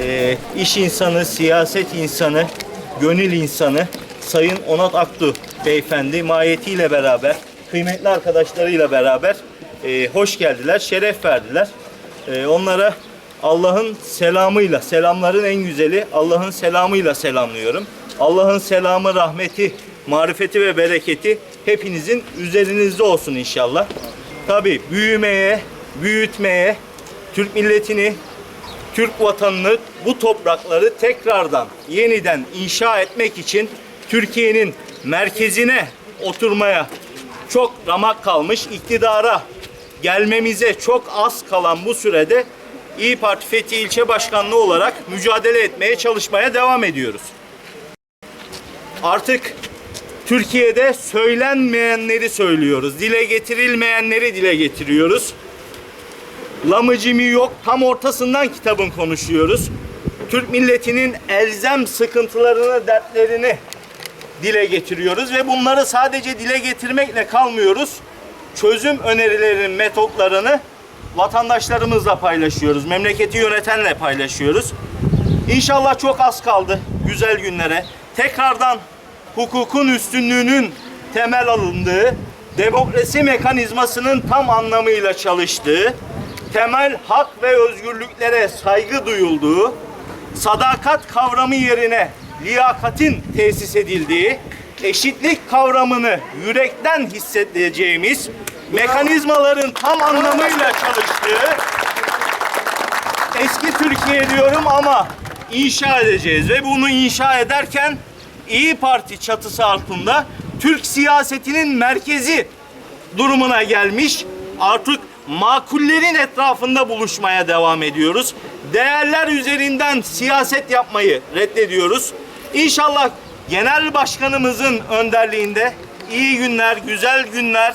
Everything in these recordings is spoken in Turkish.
e, iş insanı, siyaset insanı, gönül insanı Sayın Onat Aktu beyefendi mahiyetiyle beraber, kıymetli arkadaşlarıyla beraber e, hoş geldiler, şeref verdiler. E, onlara Allah'ın selamıyla, selamların en güzeli Allah'ın selamıyla selamlıyorum. Allah'ın selamı, rahmeti, marifeti ve bereketi hepinizin üzerinizde olsun inşallah. Tabii büyümeye, büyütmeye, Türk milletini, Türk vatanını, bu toprakları tekrardan yeniden inşa etmek için Türkiye'nin merkezine oturmaya çok ramak kalmış, iktidara gelmemize çok az kalan bu sürede İyi Parti Fethi İlçe Başkanlığı olarak mücadele etmeye, çalışmaya devam ediyoruz. Artık Türkiye'de söylenmeyenleri söylüyoruz. Dile getirilmeyenleri dile getiriyoruz. Lamıcımı yok. Tam ortasından kitabın konuşuyoruz. Türk milletinin elzem sıkıntılarını, dertlerini dile getiriyoruz ve bunları sadece dile getirmekle kalmıyoruz. Çözüm önerilerinin metotlarını vatandaşlarımızla paylaşıyoruz. Memleketi yönetenle paylaşıyoruz. İnşallah çok az kaldı güzel günlere. Tekrardan hukukun üstünlüğünün temel alındığı, demokrasi mekanizmasının tam anlamıyla çalıştığı, temel hak ve özgürlüklere saygı duyulduğu, sadakat kavramı yerine liyakatin tesis edildiği, eşitlik kavramını yürekten hissedeceğimiz, mekanizmaların tam anlamıyla çalıştığı, eski Türkiye diyorum ama inşa edeceğiz ve bunu inşa ederken İyi Parti çatısı altında Türk siyasetinin merkezi durumuna gelmiş. Artık makullerin etrafında buluşmaya devam ediyoruz. Değerler üzerinden siyaset yapmayı reddediyoruz. İnşallah genel başkanımızın önderliğinde iyi günler, güzel günler,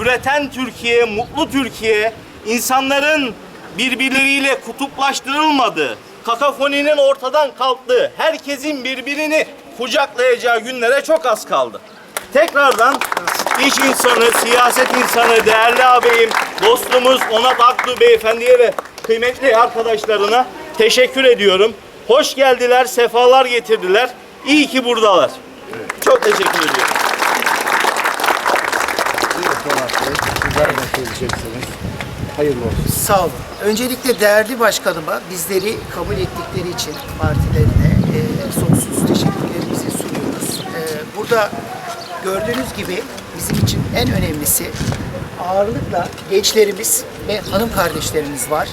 üreten Türkiye, mutlu Türkiye, insanların birbirleriyle kutuplaştırılmadığı, kakafoninin ortadan kalktığı, herkesin birbirini kucaklayacağı günlere çok az kaldı. Tekrardan iş insanı, siyaset insanı, değerli ağabeyim, dostumuz Onat Aklı Beyefendi'ye ve kıymetli arkadaşlarına teşekkür ediyorum. Hoş geldiler, sefalar getirdiler. İyi ki buradalar. Çok teşekkür ediyorum. Polat Bey, sizler ne söyleyeceksiniz? Hayırlı olsun. Sağ olun. Öncelikle değerli başkanıma bizleri kabul ettikleri için partilerine e, sonsuz teşekkürlerimizi sunuyoruz. E, burada gördüğünüz gibi bizim için en önemlisi ağırlıkla gençlerimiz ve hanım kardeşlerimiz var.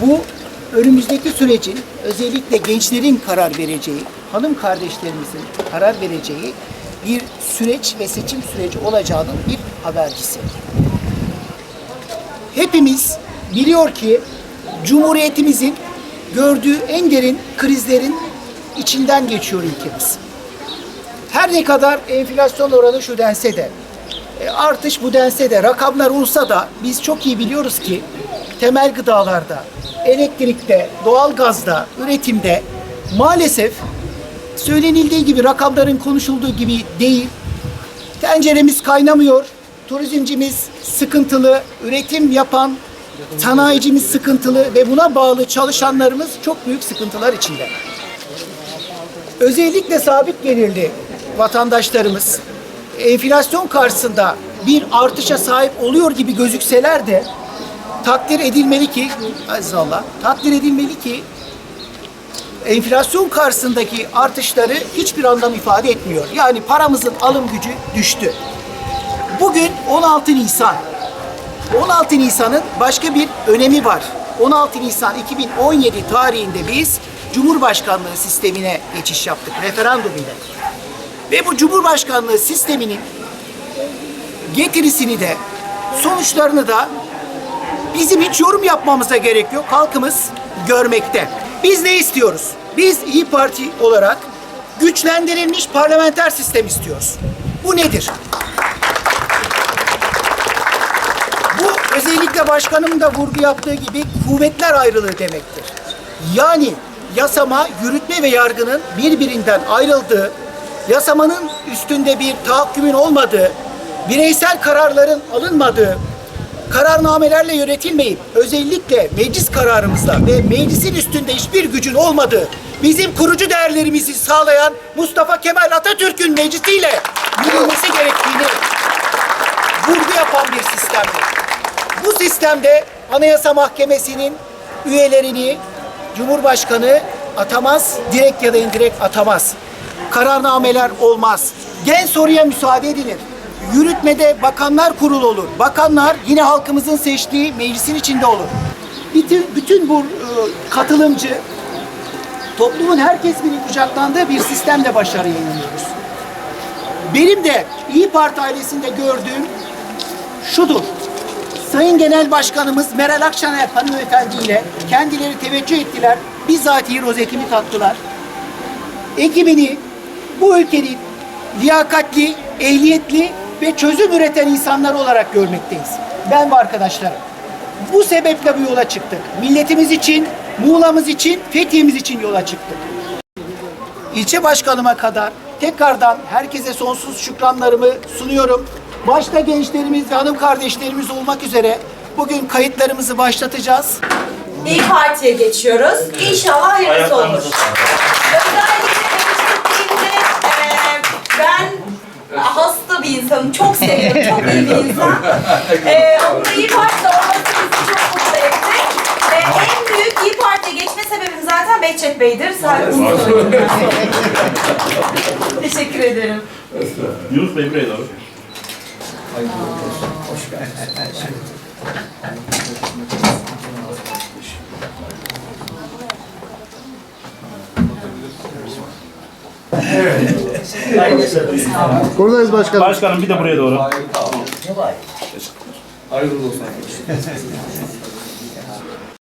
Bu önümüzdeki sürecin özellikle gençlerin karar vereceği, hanım kardeşlerimizin karar vereceği bir süreç ve seçim süreci olacağının bir habercisi hepimiz biliyor ki Cumhuriyetimizin gördüğü en derin krizlerin içinden geçiyor ülkemiz. Her ne kadar enflasyon oranı şu dense de, artış bu dense de, rakamlar olsa da biz çok iyi biliyoruz ki temel gıdalarda, elektrikte, doğalgazda, üretimde maalesef söylenildiği gibi rakamların konuşulduğu gibi değil. Tenceremiz kaynamıyor, turizmcimiz sıkıntılı, üretim yapan sanayicimiz sıkıntılı ve buna bağlı çalışanlarımız çok büyük sıkıntılar içinde. Özellikle sabit gelirli vatandaşlarımız enflasyon karşısında bir artışa sahip oluyor gibi gözükseler de takdir edilmeli ki azizallah takdir edilmeli ki enflasyon karşısındaki artışları hiçbir anlam ifade etmiyor. Yani paramızın alım gücü düştü. Bugün 16 Nisan. 16 Nisan'ın başka bir önemi var. 16 Nisan 2017 tarihinde biz Cumhurbaşkanlığı sistemine geçiş yaptık referandum ile. Ve bu Cumhurbaşkanlığı sisteminin getirisini de sonuçlarını da bizim hiç yorum yapmamıza gerek yok. Halkımız görmekte. Biz ne istiyoruz? Biz İyi Parti olarak güçlendirilmiş parlamenter sistem istiyoruz. Bu nedir? Bu özellikle başkanımın da vurgu yaptığı gibi kuvvetler ayrılığı demektir. Yani yasama, yürütme ve yargının birbirinden ayrıldığı, yasamanın üstünde bir tahakkümün olmadığı, bireysel kararların alınmadığı, kararnamelerle yönetilmeyip özellikle meclis kararımızla ve meclisin üstünde hiçbir gücün olmadığı bizim kurucu değerlerimizi sağlayan Mustafa Kemal Atatürk'ün meclisiyle yürümesi gerektiğini vurgu yapan bir sistemdir. Bu sistemde Anayasa Mahkemesi'nin üyelerini Cumhurbaşkanı atamaz, direkt ya da indirekt atamaz. Kararnameler olmaz. Gen soruya müsaade edilir. Yürütmede bakanlar kurulu olur. Bakanlar yine halkımızın seçtiği meclisin içinde olur. Bütün, bütün bu e, katılımcı, toplumun her kesiminin kucaklandığı bir sistemle başarıya inanıyoruz. Benim de İyi Parti ailesinde gördüğüm şudur. Sayın Genel Başkanımız Meral Akşener hanımefendi ile kendileri teveccüh ettiler. Bizzatihi rozetimi taktılar. Ekibini bu ülkenin liyakatli, ehliyetli ve çözüm üreten insanlar olarak görmekteyiz. Ben ve arkadaşlarım. Bu sebeple bu yola çıktık. Milletimiz için, Muğla'mız için, Fethiye'miz için yola çıktık ilçe başkanıma kadar tekrardan herkese sonsuz şükranlarımı sunuyorum. Başta gençlerimiz ve hanım kardeşlerimiz olmak üzere bugün kayıtlarımızı başlatacağız. İyi Parti'ye geçiyoruz. İnşallah hayırlısı olur. Özellikle demiştikliğimde eee ben hasta bir insanım. Çok seviyorum. Çok iyi bir insan. Eee onun da İyi Parti'de olması bizi çok mutlu etti. Ve en büyük İyi Parti'ye geçme sebebim zaten Behçet Bey'dir. Sadece bunu söyleyeyim. Teşekkür ederim. Yunus Bey buraya doğru. Buradayız başkanım. Başkanım bir de buraya doğru. Hayırlı olsun.